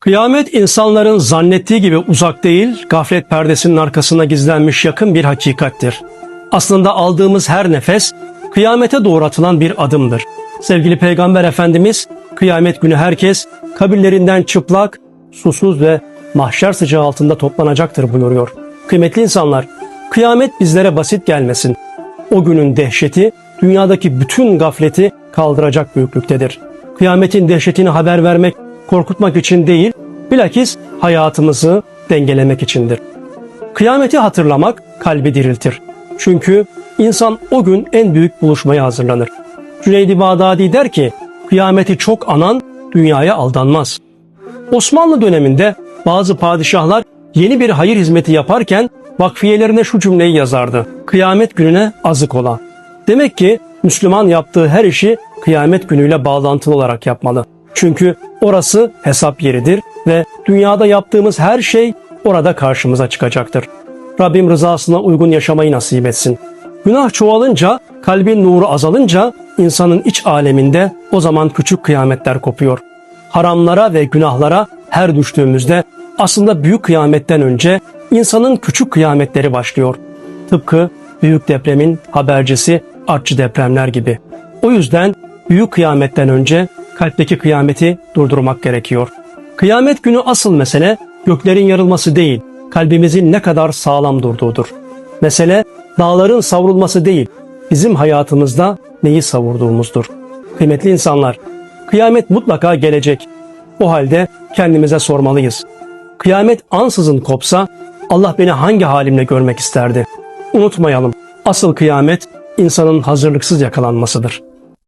Kıyamet insanların zannettiği gibi uzak değil, gaflet perdesinin arkasına gizlenmiş yakın bir hakikattir. Aslında aldığımız her nefes kıyamete doğru atılan bir adımdır. Sevgili Peygamber Efendimiz, kıyamet günü herkes kabirlerinden çıplak, susuz ve mahşer sıcağı altında toplanacaktır buyuruyor. Kıymetli insanlar, kıyamet bizlere basit gelmesin. O günün dehşeti dünyadaki bütün gafleti kaldıracak büyüklüktedir. Kıyametin dehşetini haber vermek, korkutmak için değil, bilakis hayatımızı dengelemek içindir. Kıyameti hatırlamak kalbi diriltir. Çünkü insan o gün en büyük buluşmaya hazırlanır. Cüneydi Bağdadi der ki, kıyameti çok anan dünyaya aldanmaz. Osmanlı döneminde bazı padişahlar yeni bir hayır hizmeti yaparken vakfiyelerine şu cümleyi yazardı. Kıyamet gününe azık ola. Demek ki Müslüman yaptığı her işi kıyamet günüyle bağlantılı olarak yapmalı. Çünkü orası hesap yeridir ve dünyada yaptığımız her şey orada karşımıza çıkacaktır. Rabbim rızasına uygun yaşamayı nasip etsin. Günah çoğalınca, kalbin nuru azalınca insanın iç aleminde o zaman küçük kıyametler kopuyor. Haramlara ve günahlara her düştüğümüzde aslında büyük kıyametten önce insanın küçük kıyametleri başlıyor. Tıpkı büyük depremin habercisi artçı depremler gibi. O yüzden büyük kıyametten önce kalpteki kıyameti durdurmak gerekiyor. Kıyamet günü asıl mesele göklerin yarılması değil, kalbimizin ne kadar sağlam durduğudur. Mesele dağların savrulması değil, bizim hayatımızda neyi savurduğumuzdur. Kıymetli insanlar, kıyamet mutlaka gelecek. O halde kendimize sormalıyız. Kıyamet ansızın kopsa Allah beni hangi halimle görmek isterdi? Unutmayalım, asıl kıyamet insanın hazırlıksız yakalanmasıdır.